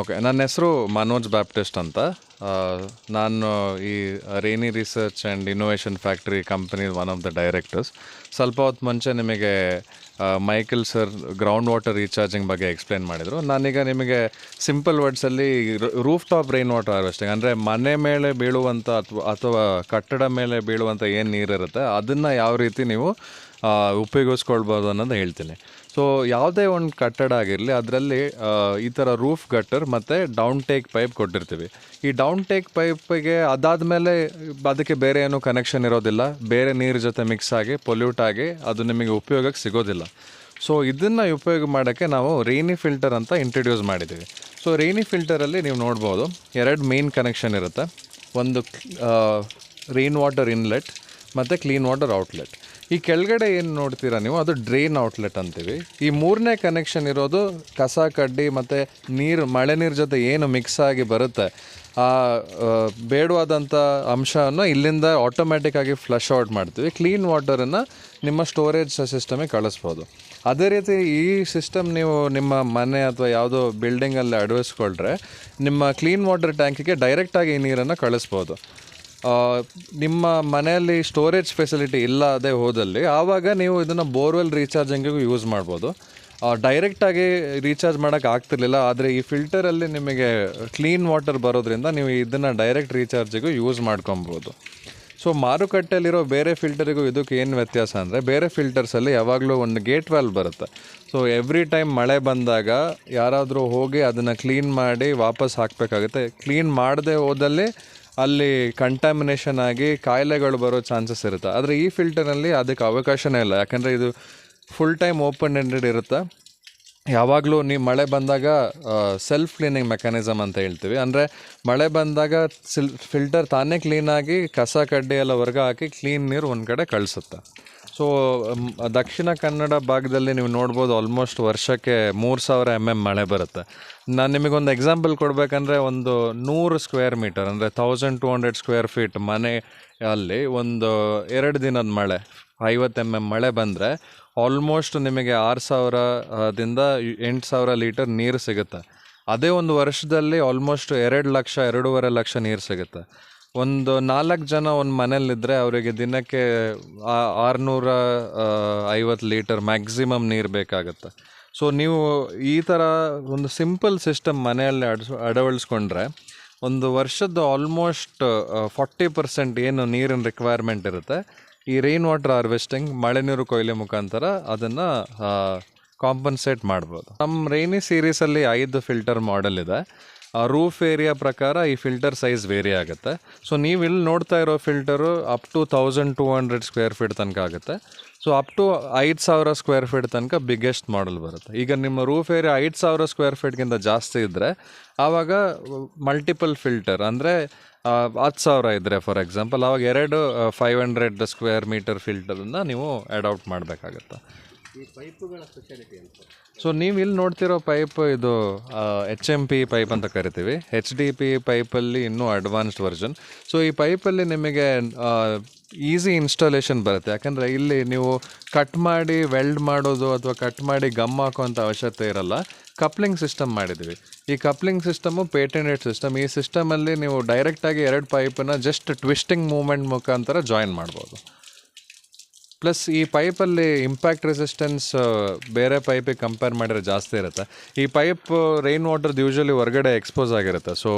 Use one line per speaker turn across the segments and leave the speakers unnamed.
Okay ನನ್ನ ಹೆಸರು Manoj Baptist ಅಂತ. ನಾನು ಈ Rainy research and innovation factory company one of the directors ಸ್ವಲ್ಪ ಹೊತ್ತು ಮುಂಚೆ ನಿಮಗೆ Michael sir ground water recharging ಬಗ್ಗೆ ಎಕ್ಸ್ಪ್ಲೇನ್ ಮಾಡಿದರು. ನಾನೀಗ ನಿಮಗೆ simple ವರ್ಡ್ಸಲ್ಲಿ roof top rain water harvesting ಅಂದರೆ ಮನೆ ಮೇಲೆ ಬೀಳುವಂಥ ಅಥವಾ ಅಥವಾ ಕಟ್ಟಡ ಮೇಲೆ ಬೀಳುವಂಥ ಏನು ನೀರಿರುತ್ತೆ, ಅದನ್ನು ಯಾವ ರೀತಿ ನೀವು ಉಪಯೋಗಿಸ್ಕೊಳ್ಬೋದು ಅನ್ನೋದು ಹೇಳ್ತೀನಿ. ಸೊ ಯಾವುದೇ ಒಂದು ಕಟ್ಟಡ ಆಗಿರಲಿ, ಅದರಲ್ಲಿ ಈ ಥರ ರೂಫ್ ಗಟ್ಟರ್ ಮತ್ತು ಡೌನ್ ಟೇಕ್ ಪೈಪ್ ಕೊಟ್ಟಿರ್ತೀವಿ. ಈ ಡೌನ್ ಟೇಕ್ ಪೈಪಿಗೆ ಅದಾದಮೇಲೆ ಅದಕ್ಕೆ ಬೇರೆ ಏನೂ ಕನೆಕ್ಷನ್ ಇರೋದಿಲ್ಲ. ಬೇರೆ ನೀರು ಜೊತೆ ಮಿಕ್ಸ್ ಆಗಿ ಪೊಲ್ಯೂಟ್ ಆಗಿ ಅದು ನಿಮಗೆ ಉಪಯೋಗಕ್ಕೆ ಸಿಗೋದಿಲ್ಲ. ಸೊ ಇದನ್ನು ಉಪಯೋಗ ಮಾಡೋಕ್ಕೆ ನಾವು ರೈನಿ ಫಿಲ್ಟರ್ ಅಂತ ಇಂಟ್ರಡ್ಯೂಸ್ ಮಾಡಿದ್ದೀವಿ ಸೊ ರೈನಿ ಫಿಲ್ಟರಲ್ಲಿ ನೀವು ನೋಡ್ಬೋದು, ಎರಡು ಮೇನ್ ಕನೆಕ್ಷನ್ ಇರುತ್ತೆ. ಒಂದು ರೈನ್ ವಾಟರ್ ಇನ್ಲೆಟ್ ಮತ್ತು ಕ್ಲೀನ್ ವಾಟರ್ ಔಟ್ಲೆಟ್ ಈ ಕೆಳಗಡೆ ಏನು ನೋಡ್ತೀರಾ ನೀವು? ಅದು ಡ್ರೈನ್ ಔಟ್ಲೆಟ್ ಅಂತೀವಿ. ಈ ಮೂರನೇ ಕನೆಕ್ಷನ್ ಇರೋದು ಕಸ, ಕಡ್ಡಿ ಮತ್ತು ನೀರು, ಮಳೆ ನೀರು ಜೊತೆ ಏನು ಮಿಕ್ಸ್ ಆಗಿ ಬರುತ್ತೆ, ಆ ಬೇಡವಾದಂಥ ಅಂಶವನ್ನು ಇಲ್ಲಿಂದ ಆಟೋಮ್ಯಾಟಿಕ್ ಆಗಿ ಫ್ಲಶ್ ಔಟ್ ಮಾಡ್ತೀವಿ. ಕ್ಲೀನ್ ವಾಟರನ್ನು ನಿಮ್ಮ ಸ್ಟೋರೇಜ್ ಸಿಸ್ಟಮಿಗೆ ಕಳಿಸ್ಬೋದು. ಅದೇ ರೀತಿ ಈ ಸಿಸ್ಟಮ್ ನೀವು ನಿಮ್ಮ ಮನೆ ಅಥವಾ ಯಾವುದೋ ಬಿಲ್ಡಿಂಗಲ್ಲಿ ಅಳವಡಿಸ್ಕೊಳ್ರೆ ನಿಮ್ಮ ಕ್ಲೀನ್ ವಾಟರ್ ಟ್ಯಾಂಕಿಗೆ ಡೈರೆಕ್ಟಾಗಿ ಈ ನೀರನ್ನು ಕಳಿಸ್ಬೋದು. ನಿಮ್ಮ ಮನೆಯಲ್ಲಿ ಸ್ಟೋರೇಜ್ ಫೆಸಿಲಿಟಿ ಇಲ್ಲದೆ ಹೋದಲ್ಲಿ, ಆವಾಗ ನೀವು ಇದನ್ನು ಬೋರ್ವೆಲ್ ರೀಚಾರ್ಜಿಂಗಿಗೂ ಯೂಸ್ ಮಾಡ್ಬೋದು. ಡೈರೆಕ್ಟಾಗಿ ರೀಚಾರ್ಜ್ ಮಾಡೋಕ್ಕೆ ಆಗ್ತಿರ್ಲಿಲ್ಲ, ಆದರೆ ಈ ಫಿಲ್ಟರಲ್ಲಿ ನಿಮಗೆ ಕ್ಲೀನ್ ವಾಟರ್ ಬರೋದ್ರಿಂದ ನೀವು ಇದನ್ನು ಡೈರೆಕ್ಟ್ ರೀಚಾರ್ಜಿಗೂ ಯೂಸ್ ಮಾಡ್ಕೊಬೋದು. ಸೊ ಮಾರುಕಟ್ಟೆಯಲ್ಲಿರೋ ಬೇರೆ ಫಿಲ್ಟರಿಗೂ ಇದಕ್ಕೆ ಏನು ವ್ಯತ್ಯಾಸ ಅಂದರೆ, ಬೇರೆ ಫಿಲ್ಟರ್ಸಲ್ಲಿ ಯಾವಾಗಲೂ ಒಂದು ಗೇಟ್ ವ್ಯಾಲ್ ಬರುತ್ತೆ. ಸೊ ಎವ್ರಿ ಟೈಮ್ ಮಳೆ ಬಂದಾಗ ಯಾರಾದರೂ ಹೋಗಿ ಅದನ್ನು ಕ್ಲೀನ್ ಮಾಡಿ ವಾಪಸ್ ಹಾಕಬೇಕಾಗುತ್ತೆ. ಕ್ಲೀನ್ ಮಾಡದೆ ಹೋದಲ್ಲಿ ಅಲ್ಲಿ ಕಂಟಾಮಿನೇಷನ್ ಆಗಿ ಕಾಯಿಲೆಗಳು ಬರೋ ಚಾನ್ಸಸ್ ಇರುತ್ತೆ. ಆದರೆ ಈ ಫಿಲ್ಟರ್ನಲ್ಲಿ ಅದಕ್ಕೆ ಅವಕಾಶನೇ ಇಲ್ಲ. ಯಾಕಂದರೆ ಇದು ಫುಲ್ ಟೈಮ್ ಓಪನ್ ಎಂಡೆಡ್ ಇರುತ್ತೆ. ಯಾವಾಗಲೂ ನೀವು ಮಳೆ ಬಂದಾಗ ಸೆಲ್ಫ್ ಕ್ಲೀನಿಂಗ್ ಮೆಕ್ಯಾನಿಸಮ್ ಅಂತ ಹೇಳ್ತೀವಿ. ಅಂದರೆ ಮಳೆ ಬಂದಾಗ ಸಿಲ್ ಫಿಲ್ಟರ್ ತಾನೇ ಕ್ಲೀನಾಗಿ ಕಸ ಕಡ್ಡಿ ಎಲ್ಲ ಹೊರ್ಗೆ ಹಾಕಿ ಕ್ಲೀನ್ ನೀರು ಒಂದು ಕಡೆ ಕಳಿಸುತ್ತೆ. ಸೊ ದಕ್ಷಿಣ ಕನ್ನಡ ಭಾಗದಲ್ಲಿ ನೀವು ನೋಡ್ಬೋದು ಆಲ್ಮೋಸ್ಟ್ ವರ್ಷಕ್ಕೆ ಮೂರು ಸಾವಿರ ಎಂ ಎಂ ಮಳೆ ಬರುತ್ತೆ. ನಾನು ನಿಮಗೊಂದು ಎಕ್ಸಾಂಪಲ್ ಕೊಡಬೇಕಂದ್ರೆ ಒಂದು ನೂರು ಸ್ಕ್ವೇರ್ ಮೀಟರ್ ಅಂದರೆ thousand two hundred square feet ಮನೆ ಅಲ್ಲಿ ಒಂದು ಎರಡು ದಿನದ ಮಳೆ, ಐವತ್ತು ಎಂ ಎಂ ಮಳೆ ಬಂದರೆ ಆಲ್ಮೋಸ್ಟ್ ನಿಮಗೆ ಆರು ಸಾವಿರದಿಂದ ಎಂಟು ಸಾವಿರ ಲೀಟರ್ ನೀರು ಸಿಗುತ್ತೆ. ಅದೇ ಒಂದು ವರ್ಷದಲ್ಲಿ ಆಲ್ಮೋಸ್ಟ್ ಎರಡು ಲಕ್ಷ, ಎರಡೂವರೆ ಲಕ್ಷ ನೀರು ಸಿಗುತ್ತೆ. ಒಂದು ನಾಲ್ಕು ಜನ ಒಂದು ಮನೇಲಿದ್ದರೆ ಅವರಿಗೆ ದಿನಕ್ಕೆ ಆರುನೂರ ಐವತ್ತು ಲೀಟರ್ ಮ್ಯಾಕ್ಸಿಮಮ್ ನೀರು ಬೇಕಾಗುತ್ತೆ. ಸೊ ನೀವು ಈ ಥರ ಒಂದು ಸಿಂಪಲ್ ಸಿಸ್ಟಮ್ ಮನೆಯಲ್ಲಿ ಅಳವಡಿಸ್ಕೊಂಡ್ರೆ ಒಂದು ವರ್ಷದ ಆಲ್ಮೋಸ್ಟ್ ಫಾರ್ಟಿ ಪರ್ಸೆಂಟ್ ಏನು ನೀರಿನ ರಿಕ್ವೈರ್ಮೆಂಟ್ ಇರುತ್ತೆ. ಈ ರೈನ್ ವಾಟರ್ ಹಾರ್ವೆಸ್ಟಿಂಗ್, ಮಳೆ ನೀರು ಕೊಯ್ಲೆ ಮುಖಾಂತರ ಅದನ್ನು ಕಾಂಪನ್ಸೇಟ್ ಮಾಡ್ಬೋದು. ನಮ್ಮ ರೈನಿ ಸೀರೀಸಲ್ಲಿ ಐದು ಫಿಲ್ಟರ್ ಮಾಡೆಲ್ ಇದೆ. ರೂಫ್ ಏರಿಯಾ ಪ್ರಕಾರ ಈ ಫಿಲ್ಟರ್ ಸೈಜ್ ವೇರಿ ಆಗುತ್ತೆ. ಸೊ ನೀವು ಇಲ್ಲಿ ನೋಡ್ತಾ ಇರೋ filter up to thousand two hundred square feet ತನಕ ಆಗುತ್ತೆ. ಸೊ ಅಪ್ ಟು ಐದು ಸಾವಿರ ಸ್ಕ್ವೇರ್ ಫೀಟ್ ತನಕ ಬಿಗ್ಗೆಸ್ಟ್ ಮಾಡಲ್ ಬರುತ್ತೆ. ಈಗ ನಿಮ್ಮ ರೂಫ್ ಏರಿಯಾ ಐದು ಸಾವಿರ ಸ್ಕ್ವೇರ್ ಫೀಟ್ಗಿಂತ ಜಾಸ್ತಿ ಇದ್ದರೆ ಆವಾಗ ಮಲ್ಟಿಪಲ್ ಫಿಲ್ಟರ್ ಅಂದರೆ ಹತ್ತು ಸಾವಿರ ಇದ್ದರೆ ಫಾರ್ ಎಕ್ಸಾಂಪಲ್ ಆವಾಗ ಎರಡು ಫೈವ್ ಹಂಡ್ರೆಡ್ ಸ್ಕ್ವೇರ್ ಮೀಟರ್ ಫಿಲ್ಟರನ್ನು ನೀವು ಅಡಾಪ್ಟ್ ಮಾಡಬೇಕಾಗತ್ತೆ. ಸೊ ನೀವು ಇಲ್ಲಿ ನೋಡ್ತಿರೋ ಪೈಪ್ ಇದು ಎಚ್ ಎಂ ಪಿ ಪೈಪ್ ಅಂತ ಕರಿತೀವಿ. ಎಚ್ ಡಿ ಪಿ ಪೈಪಲ್ಲಿ ಇನ್ನೂ ಅಡ್ವಾನ್ಸ್ಡ್ ವರ್ಷನ್ ಸೊ ಈ ಪೈಪಲ್ಲಿ ನಿಮಗೆ ಈಸಿ ಇನ್ಸ್ಟಾಲೇಷನ್ ಬರುತ್ತೆ. ಯಾಕಂದರೆ ಇಲ್ಲಿ ನೀವು ಕಟ್ ಮಾಡಿ ವೆಲ್ಡ್ ಮಾಡೋದು ಅಥವಾ ಕಟ್ ಮಾಡಿ ಗಮ್ ಹಾಕೋಂಥ ಅವಶ್ಯಕತೆ ಇರಲ್ಲ. ಕಪ್ಲಿಂಗ್ ಸಿಸ್ಟಮ್ ಮಾಡಿದ್ದೀವಿ. ಈ ಕಪ್ಲಿಂಗ್ ಸಿಸ್ಟಮು ಪೇಟೆಂಟೆಡ್ ಸಿಸ್ಟಮ್ ಈ ಸಿಸ್ಟಮಲ್ಲಿ ನೀವು ಡೈರೆಕ್ಟಾಗಿ ಎರಡು ಪೈಪನ್ನು ಜಸ್ಟ್ ಟ್ವಿಸ್ಟಿಂಗ್ ಮೂಮೆಂಟ್ ಮುಖಾಂತರ ಜಾಯಿನ್ ಮಾಡ್ಬೋದು. ಪ್ಲಸ್ ಈ ಪೈಪಲ್ಲಿ ಇಂಪ್ಯಾಕ್ಟ್ ರೆಸಿಸ್ಟೆನ್ಸ್ ಬೇರೆ ಪೈಪಿಗೆ ಕಂಪೇರ್ ಮಾಡಿದ್ರೆ ಜಾಸ್ತಿ ಇರುತ್ತೆ. ಈ ಪೈಪ್ ರೈನ್ ವಾಟರ್ದು ಯೂಶ್ವಲಿ ಹೊರಗಡೆ ಎಕ್ಸ್ಪೋಸ್ ಆಗಿರುತ್ತೆ. ಸೊ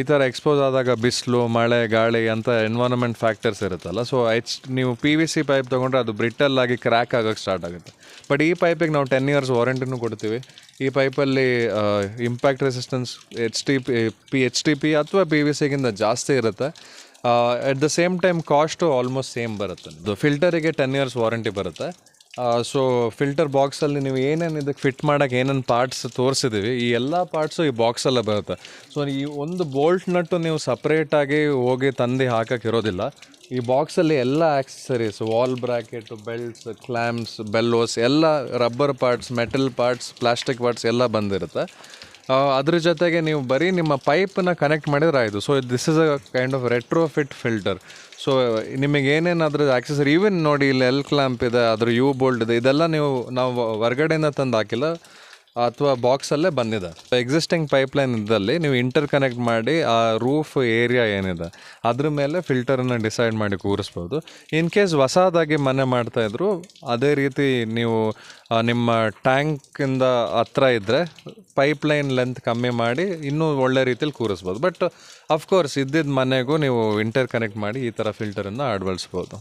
ಈ ಥರ ಎಕ್ಸ್ಪೋಸ್ ಆದಾಗ ಬಿಸಿಲು, ಮಳೆ, ಗಾಳಿ ಅಂತ ಎನ್ವೈರನ್ಮೆಂಟ್ ಫ್ಯಾಕ್ಟರ್ಸ್ ಇರುತ್ತಲ್ಲ. ಸೊ ಎಚ್ ನೀವು ಪಿ ವಿ ಸಿ ಪೈಪ್ ತೊಗೊಂಡ್ರೆ ಅದು ಬ್ರಿಟಲ್ ಆಗಿ ಕ್ರ್ಯಾಕ್ ಆಗೋಕ್ಕೆ ಸ್ಟಾರ್ಟ್ ಆಗುತ್ತೆ. ಬಟ್ ಈ ಪೈಪಿಗೆ ನಾವು ಟೆನ್ ಇಯರ್ಸ್ ವಾರಂಟಿನೂ ಕೊಡ್ತೀವಿ. ಈ ಪೈಪಲ್ಲಿ impact resistance H T P P H T P ಅಥವಾ ಪಿ ವಿ ಸಿಗಿಂತ ಜಾಸ್ತಿ ಇರುತ್ತೆ. At the same time cost almost same ಬರುತ್ತೆ. ಇದು ಫಿಲ್ಟರಿಗೆ ಟೆನ್ ಇಯರ್ಸ್ ವಾರಂಟಿ ಬರುತ್ತೆ. ಸೊ ಫಿಲ್ಟರ್ ಬಾಕ್ಸಲ್ಲಿ ನೀವು ಏನೇನು ಇದಕ್ಕೆ ಫಿಟ್ ಮಾಡೋಕ್ಕೆ ಏನೇನು ಪಾರ್ಟ್ಸ್ ತೋರಿಸಿದ್ದೀವಿ ಈ ಎಲ್ಲ ಪಾರ್ಟ್ಸು ಈ ಬಾಕ್ಸಲ್ಲೇ ಬರುತ್ತೆ. ಸೊ ಈ ಒಂದು ಬೋಲ್ಟ್ ನಟ್ಟು ನೀವು ಸಪ್ರೇಟಾಗಿ ಹೋಗಿ ತಂದು ಹಾಕಕ್ಕೆ ಇರೋದಿಲ್ಲ. ಈ ಬಾಕ್ಸಲ್ಲಿ ಎಲ್ಲ accessories wall bracket belts clamps bellows ಎಲ್ಲ rubber parts metal parts plastic parts ಎಲ್ಲ ಬಂದಿರುತ್ತೆ. ಅದ್ರ ಜೊತೆಗೆ ನೀವು ಬರೀ ನಿಮ್ಮ ಪೈಪನ್ನ ಕನೆಕ್ಟ್ ಮಾಡಿದ್ರೆ ಆಯಿತು. So this is a kind of retrofit filter so ನಿಮಗೆ ಏನೇನು ಆಕ್ಸೆಸರಿ ಈವನ್ ನೋಡಿ ಇಲ್ಲಿ ಎಲ್ ಕ್ಲಾಂಪ್ ಇದೆ, ಅದ್ರ ಯು ಬೋಲ್ಡ್ ಇದೆ, ಇದೆಲ್ಲ ನೀವು, ನಾವು ಹೊರ್ಗಡೆಯಿಂದ ತಂದು ಹಾಕಿಲ್ಲ, ಅಥವಾ ಬಾಕ್ಸಲ್ಲೇ ಬಂದಿದೆ. ಎಕ್ಸಿಸ್ಟಿಂಗ್ ಪೈಪ್ಲೈನ್ ಇದ್ದಲ್ಲಿ ನೀವು ಇಂಟರ್ ಕನೆಕ್ಟ್ ಮಾಡಿ ಆ ರೂಫ್ ಏರಿಯಾ ಏನಿದೆ, ಅದ್ರ ಮೇಲೆ ಫಿಲ್ಟರನ್ನು ಡಿಸೈಡ್ ಮಾಡಿ ಕೂರಿಸ್ಬೋದು. ಇನ್ ಕೇಸ್ ಹೊಸದಾಗಿ ಮನೆ ಮಾಡ್ತಾಯಿದ್ರು ಅದೇ ರೀತಿ ನೀವು ನಿಮ್ಮ ಟ್ಯಾಂಕಿಂದ ಹತ್ರ ಇದ್ದರೆ ಪೈಪ್ಲೈನ್ ಲೆಂತ್ ಕಮ್ಮಿ ಮಾಡಿ ಇನ್ನೂ ಒಳ್ಳೆ ರೀತಿಯಲ್ಲಿ ಕೂರಿಸ್ಬೋದು. ಬಟ್ ಅಫ್ಕೋರ್ಸ್ ಇದ್ದಿದ್ದ ಮನೆಗೂ ನೀವು ಇಂಟರ್ ಕನೆಕ್ಟ್ ಮಾಡಿ ಈ ಥರ ಫಿಲ್ಟರನ್ನು ಅಳವಡಿಸ್ಬೋದು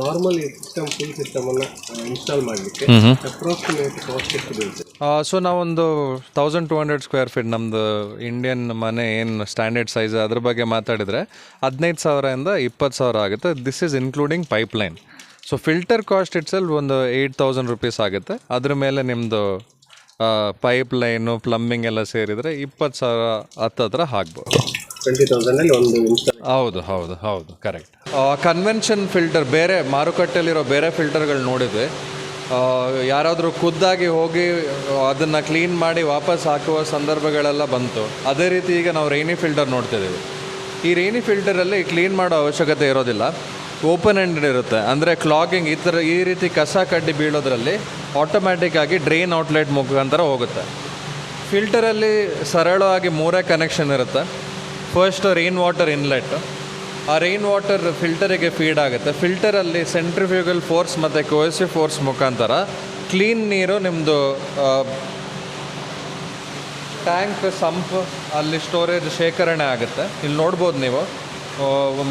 ನಾರ್ಮಲ್ ಸಿಸ್ಟಮ್ ಫುಲ್ ಸಿಸ್ಟಮನ್ನು ಇನ್ಸ್ಟಾಲ್ ಮಾಡಲಿಕ್ಕೆ ಅಪ್ರಾಕ್ಸಿಮೇಟ್ ಕಾಸ್ಟ್ ಎಷ್ಟು ಬೀಳುತ್ತೆ?
ಸೊ ನಾವೊಂದು thousand two hundred square feet ನಮ್ಮದು ಇಂಡಿಯನ್ ಮನೆ ಏನು ಸ್ಟ್ಯಾಂಡರ್ಡ್ ಸೈಜ್ ಅದ್ರ ಬಗ್ಗೆ ಮಾತಾಡಿದರೆ ಹದಿನೈದು ಸಾವಿರದಿಂದ ಇಪ್ಪತ್ತು ಸಾವಿರ ಆಗುತ್ತೆ. This is including pipeline so filter cost itself ಒಂದು ಏಯ್ಟ್ ತೌಸಂಡ್ ರುಪೀಸ್ ಆಗುತ್ತೆ. ಅದ್ರ ಮೇಲೆ ನಿಮ್ಮದು ಪೈಪ್ ಲೈನು ಪ್ಲಂಬಿಂಗ್ ಎಲ್ಲ ಸೇರಿದರೆ ಇಪ್ಪತ್ತು ಸಾವಿರ ಹತ್ತತ್ರ ಆಗ್ಬೋದು. ಹೌದು ಹೌದು ಹೌದು ಕರೆಕ್ಟ್ ಕನ್ವೆನ್ಷನ್ ಫಿಲ್ಟರ್ ಬೇರೆ ಮಾರುಕಟ್ಟೆಯಲ್ಲಿರೋ ಬೇರೆ ಫಿಲ್ಟರ್ಗಳು ನೋಡಿದ್ವಿ. ಯಾರಾದರೂ ಖುದ್ದಾಗಿ ಹೋಗಿ ಅದನ್ನು ಕ್ಲೀನ್ ಮಾಡಿ ವಾಪಸ್ ಹಾಕುವ ಸಂದರ್ಭಗಳೆಲ್ಲ ಬಂತು. ಅದೇ ರೀತಿ ಈಗ ನಾವು ರೈನಿ ಫಿಲ್ಟರ್ ನೋಡ್ತಿದ್ದೀವಿ. ಈ ರೈನಿ ಫಿಲ್ಟರಲ್ಲಿ ಕ್ಲೀನ್ ಮಾಡೋ ಅವಶ್ಯಕತೆ ಇರೋದಿಲ್ಲ. ಓಪನ್ ಎಂಡೆಡ್ ಇರುತ್ತೆ. ಅಂದರೆ ಕ್ಲಾಗಿಂಗ್ ಈ ಥರ ಈ ರೀತಿ ಕಸ ಕಡ್ಡಿ ಬೀಳೋದ್ರಲ್ಲಿ ಆಟೋಮ್ಯಾಟಿಕ್ ಆಗಿ ಡ್ರೈನ್ ಔಟ್ಲೆಟ್ ಮುಖಾಂತರ ಹೋಗುತ್ತೆ. ಫಿಲ್ಟರಲ್ಲಿ ಸರಳವಾಗಿ ಮೂರೇ ಕನೆಕ್ಷನ್ ಇರುತ್ತೆ. ಫಸ್ಟ್ ರೈನ್ ವಾಟರ್ ಇನ್ಲೆಟ್ ಆ ರೈನ್ ವಾಟರ್ ಫಿಲ್ಟರಿಗೆ ಫೀಡ್ ಆಗುತ್ತೆ ಫಿಲ್ಟರಲ್ಲಿ ಸೆಂಟ್ರಿಫ್ಯೂಗಲ್ ಫೋರ್ಸ್ ಮತ್ತು ಕೋಸಿ ಫೋರ್ಸ್ ಮುಖಾಂತರ ಕ್ಲೀನ್ ನೀರು ನಿಮ್ಮದು ಟ್ಯಾಂಕ್ ಸಂಪ್ ಅಲ್ಲಿ ಸ್ಟೋರೇಜ್ ಶೇಖರಣೆ ಆಗುತ್ತೆ. ಇಲ್ಲಿ ನೋಡ್ಬೋದು ನೀವು.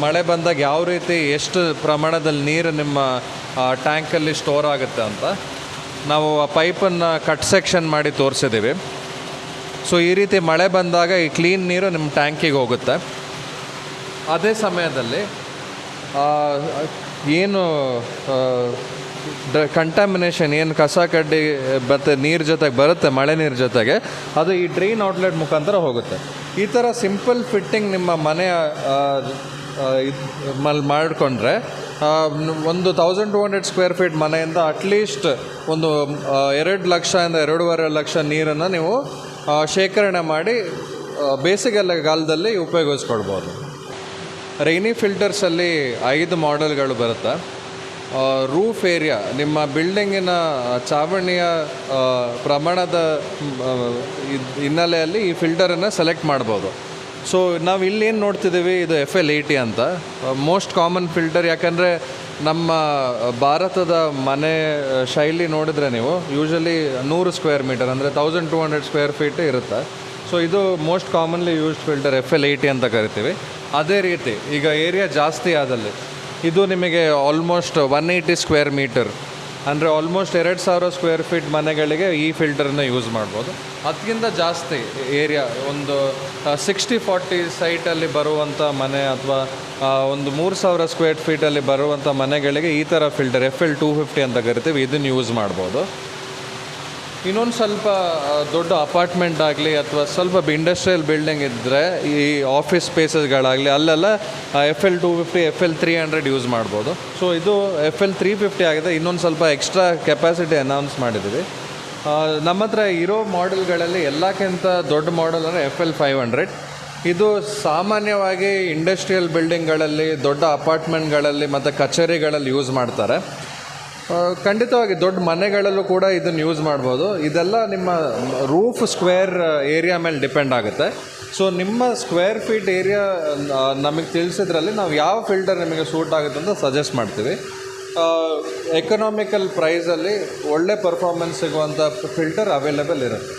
ಮಳೆ ಬಂದಾಗ ಯಾವ ರೀತಿ ಎಷ್ಟು ಪ್ರಮಾಣದಲ್ಲಿ ನೀರು ನಿಮ್ಮ ಟ್ಯಾಂಕಲ್ಲಿ ಸ್ಟೋರ್ ಆಗುತ್ತೆ ಅಂತ ನಾವು ಆ ಪೈಪನ್ನು ಕಟ್ ಸೆಕ್ಷನ್ ಮಾಡಿ ತೋರಿಸಿದ್ದೀವಿ. ಸೊ ಈ ರೀತಿ ಮಳೆ ಬಂದಾಗ ಈ ಕ್ಲೀನ್ ನೀರು ನಿಮ್ಮ ಟ್ಯಾಂಕಿಗೆ ಹೋಗುತ್ತೆ. ಅದೇ ಸಮಯದಲ್ಲಿ ಏನು ಕಂಟಾಮಿನೇಷನ್ ಏನು ಕಸ ಕಡ್ಡಿ, ಮತ್ತು ನೀರು ಜೊತೆಗೆ ಬರುತ್ತೆ, ಮಳೆ ನೀರು ಜೊತೆಗೆ, ಅದು ಈ ಡ್ರೈನ್ ಔಟ್ಲೆಟ್ ಮುಖಾಂತರ ಹೋಗುತ್ತೆ. ಈ ಥರ ಸಿಂಪಲ್ ಫಿಟ್ಟಿಂಗ್ ನಿಮ್ಮ ಮನೆಯ ಮಲ್ ಮಾಡಿಕೊಂಡ್ರೆ ಒಂದು thousand two hundred square feet ಮನೆಯಿಂದ ಅಟ್ಲೀಸ್ಟ್ ಒಂದು ಎರಡು ಲಕ್ಷದಿಂದ ಎರಡೂವರೆ ಲಕ್ಷ ನೀರನ್ನು ನೀವು ಶೇಖರಣೆ ಮಾಡಿ ಬೇಸಿಗೆ ಬೇಸಿಗೆಲ್ಲ ಕಾಲದಲ್ಲಿ ಉಪಯೋಗಿಸ್ಕೊಳ್ಬೋದು ರೈನಿ ಫಿಲ್ಟರ್ಸಲ್ಲಿ ಐದು ಮಾಡೆಲ್ಗಳು ಬರುತ್ತೆ. ರೂಫ್ ಏರಿಯಾ ನಿಮ್ಮ ಬಿಲ್ಡಿಂಗಿನ ಚಾವಣಿಯ ಪ್ರಮಾಣದ ಹಿನ್ನೆಲೆಯಲ್ಲಿ ಈ ಫಿಲ್ಟರನ್ನು ಸೆಲೆಕ್ಟ್ ಮಾಡ್ಬೋದು. ಸೊ ನಾವು ಇಲ್ಲೇನು ನೋಡ್ತಿದ್ದೀವಿ, ಇದು ಎಫ್ ಎಲ್ ಏಯ್ಟಿ ಅಂತ. ಮೋಸ್ಟ್ ಕಾಮನ್ ಫಿಲ್ಟರ್ ಯಾಕಂದರೆ ನಮ್ಮ ಭಾರತದ ಮನೆ ಶೈಲಿ ನೋಡಿದ್ರೆ ನೀವು ಯೂಶಲಿ ನೂರು ಸ್ಕ್ವೇರ್ ಮೀಟರ್ ಅಂದರೆ thousand two hundred square feet ಇರುತ್ತೆ. ಸೊ ಇದು most commonly used filter F L eighty ಅಂತ ಕರಿತೀವಿ. ಅದೇ ರೀತಿ, ಈಗ ಏರಿಯಾ ಜಾಸ್ತಿ ಆದಲ್ಲಿ ಇದು ನಿಮಗೆ almost one eighty square metre ಅಂದರೆ ಆಲ್ಮೋಸ್ಟ್ ಎರಡು ಸಾವಿರ ಸ್ಕ್ವೇರ್ ಫೀಟ್ ಮನೆಗಳಿಗೆ ಈ ಫಿಲ್ಟರ್ನ ಯೂಸ್ ಮಾಡ್ಬೋದು. ಅದಕ್ಕಿಂತ ಜಾಸ್ತಿ ಏರಿಯಾ ಒಂದು ಸಿಕ್ಸ್ಟಿ ಫಾರ್ಟಿ ಸೈಟಲ್ಲಿ ಬರುವಂಥ ಮನೆ ಅಥವಾ ಒಂದು ಮೂರು ಸಾವಿರ ಸ್ಕ್ವೇರ್ ಫೀಟಲ್ಲಿ ಬರುವಂಥ ಮನೆಗಳಿಗೆ ಈ ಥರ filter F L two fifty ಅಂತ ಕರಿತೀವಿ. ಇದನ್ನು ಯೂಸ್ ಮಾಡ್ಬೋದು. ಇನ್ನೊಂದು ಸ್ವಲ್ಪ ದೊಡ್ಡ ಅಪಾರ್ಟ್ಮೆಂಟ್ ಆಗಲಿ ಅಥವಾ ಸ್ವಲ್ಪ ಇಂಡಸ್ಟ್ರಿಯಲ್ ಬಿಲ್ಡಿಂಗ್ ಇದ್ದರೆ ಈ ಆಫೀಸ್ ಸ್ಪೇಸಸ್ಗಳಾಗಲಿ ಅಲ್ಲೆಲ್ಲ F L two fifty F L three hundred use ಮಾಡ್ಬೋದು. ಸೊ ಇದು ಎಫ್ ಎಲ್ ತ್ರೀ ಫಿಫ್ಟಿ ಆಗಿದೆ. ಇನ್ನೊಂದು ಸ್ವಲ್ಪ ಎಕ್ಸ್ಟ್ರಾ ಕೆಪಾಸಿಟಿ ಅನೌನ್ಸ್ ಮಾಡಿದ್ದೀವಿ. ನಮ್ಮ ಹತ್ರ ಇರೋ ಮಾಡೆಲ್ಗಳಲ್ಲಿ ಎಲ್ಲಕ್ಕಿಂತ ದೊಡ್ಡ ಮಾಡೆಲ್ ಅಂದರೆ ಎಫ್ ಎಲ್ ಫೈವ್ ಹಂಡ್ರೆಡ್ ಇದು ಸಾಮಾನ್ಯವಾಗಿ ಇಂಡಸ್ಟ್ರಿಯಲ್ ಬಿಲ್ಡಿಂಗ್ಗಳಲ್ಲಿ ದೊಡ್ಡ ಅಪಾರ್ಟ್ಮೆಂಟ್ಗಳಲ್ಲಿ ಮತ್ತು ಕಚೇರಿಗಳಲ್ಲಿ ಯೂಸ್ ಮಾಡ್ತಾರೆ. ಖಂಡಿತವಾಗಿ ದೊಡ್ಡ ಮನೆಗಳಲ್ಲೂ ಕೂಡ ಇದನ್ನು ಯೂಸ್ ಮಾಡ್ಬೋದು. ಇದೆಲ್ಲ ನಿಮ್ಮ ರೂಫ್ ಸ್ಕ್ವೇರ್ ಏರಿಯಾ ಮೇಲೆ ಡಿಪೆಂಡ್ ಆಗುತ್ತೆ. ಸೊ ನಿಮ್ಮ ಸ್ಕ್ವೇರ್ ಫೀಟ್ ಏರಿಯಾ ನಮಗೆ ತಿಳಿಸಿದ್ರಲ್ಲಿ ನಾವು ಯಾವ ಫಿಲ್ಟರ್ ನಿಮಗೆ ಸೂಟ್ ಆಗುತ್ತೆ ಅಂತ ಸಜೆಸ್ಟ್ ಮಾಡ್ತೀವಿ. ಎಕನಾಮಿಕಲ್ ಪ್ರೈಸಲ್ಲಿ ಒಳ್ಳೆ ಪರ್ಫಾರ್ಮೆನ್ಸ್ ಸಿಗುವಂಥ ಫಿಲ್ಟರ್ ಅವೈಲೇಬಲ್ ಇರುತ್ತೆ.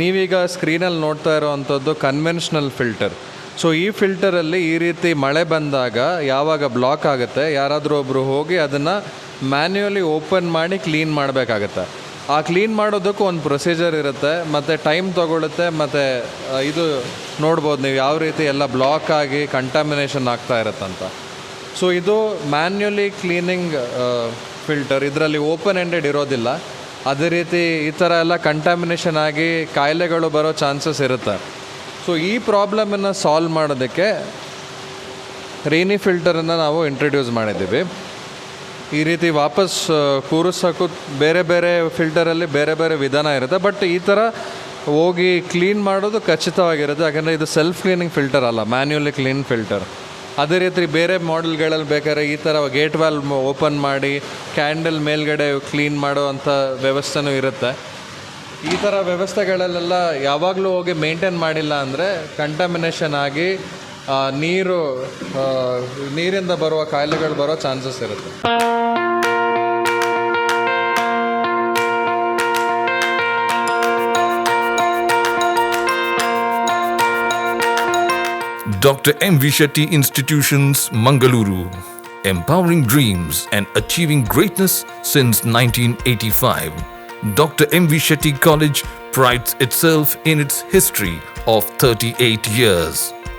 ನೀವೀಗ ಸ್ಕ್ರೀನಲ್ಲಿ ನೋಡ್ತಾ ಇರೋವಂಥದ್ದು ಕನ್ವೆನ್ಷನಲ್ ಫಿಲ್ಟರ್ ಸೊ ಈ ಫಿಲ್ಟರಲ್ಲಿ ಈ ರೀತಿ ಮಳೆ ಬಂದಾಗ ಯಾವಾಗ ಬ್ಲಾಕ್ ಆಗುತ್ತೆ, ಯಾರಾದರೂ ಒಬ್ಬರು ಹೋಗಿ ಅದನ್ನು ಮ್ಯಾನ್ಯುಯಲಿ ಓಪನ್ ಮಾಡಿ ಕ್ಲೀನ್ ಮಾಡಬೇಕಾಗತ್ತೆ. ಆ ಕ್ಲೀನ್ ಮಾಡೋದಕ್ಕೂ ಒಂದು ಪ್ರೊಸೀಜರ್ ಇರುತ್ತೆ, ಮತ್ತು ಟೈಮ್ ತೊಗೊಳುತ್ತೆ, ಮತ್ತು ಇದು ನೋಡ್ಬೋದು ನೀವು ಯಾವ ರೀತಿ ಎಲ್ಲ ಬ್ಲಾಕ್ ಆಗಿ ಕಂಟಾಮಿನೇಷನ್ ಆಗ್ತಾ ಇರುತ್ತಂತ ಸೊ ಇದು ಮ್ಯಾನ್ಯುಯಲಿ ಕ್ಲೀನಿಂಗ್ ಫಿಲ್ಟರ್ ಇದರಲ್ಲಿ ಓಪನ್ ಎಂಡೆಡ್ ಇರೋದಿಲ್ಲ. ಅದೇ ರೀತಿ ಈ ಥರ ಎಲ್ಲ ಕಂಟಾಮಿನೇಷನ್ ಆಗಿ ಕಾಯಿಲೆಗಳು ಬರೋ ಚಾನ್ಸಸ್ ಇರುತ್ತೆ. ಸೊ ಈ ಪ್ರಾಬ್ಲಮನ್ನು ಸಾಲ್ವ್ ಮಾಡೋದಕ್ಕೆ ರೇನಿ ಫಿಲ್ಟರನ್ನು ನಾವು ಇಂಟ್ರಡ್ಯೂಸ್ ಮಾಡಿದ್ದೀವಿ. ಈ ರೀತಿ ವಾಪಸ್ ಕೂರಿಸೋಕ್ಕೂ ಬೇರೆ ಬೇರೆ ಫಿಲ್ಟರಲ್ಲಿ ಬೇರೆ ಬೇರೆ ವಿಧಾನ ಇರುತ್ತೆ. ಬಟ್ ಈ ಥರ ಹೋಗಿ ಕ್ಲೀನ್ ಮಾಡೋದು ಖಚಿತವಾಗಿರುತ್ತೆ. ಯಾಕಂದರೆ ಇದು ಸೆಲ್ಫ್ ಕ್ಲೀನಿಂಗ್ ಫಿಲ್ಟರ್ ಅಲ್ಲ ಮ್ಯಾನ್ಯೂಲಿ ಕ್ಲೀನ್ ಫಿಲ್ಟರ್ ಅದೇ ರೀತಿ ಬೇರೆ ಮಾಡೆಲ್ಗಳಲ್ಲಿ ಬೇಕಾದ್ರೆ ಈ ಥರ ಗೇಟ್ ವಾಲ್ ಓಪನ್ ಮಾಡಿ ಕ್ಯಾಂಡಲ್ ಮೇಲ್ಗಡೆ ಕ್ಲೀನ್ ಮಾಡೋ ಅಂಥ ವ್ಯವಸ್ಥೆನೂ ಇರುತ್ತೆ. ಈ ಥರ ವ್ಯವಸ್ಥೆಗಳಲ್ಲೆಲ್ಲ ಯಾವಾಗಲೂ ಹೋಗಿ ಮೇಂಟೈನ್ ಮಾಡಿಲ್ಲ ಅಂದರೆ ಕಂಟಾಮಿನೇಷನ್ ಆಗಿ ನೀರು ಆ, ನೀರಿಂದ ಬರುವ ಕಾಯಿಲೆಗಳು ಬರೋ ಚಾನ್ಸಸ್ ಇರುತ್ತೆ
Dr. M. V. Shetty Institutions, Mangaluru. Empowering dreams and achieving greatness since 1985. Dr. M. V. Shetty College prides itself in its history of 38 years.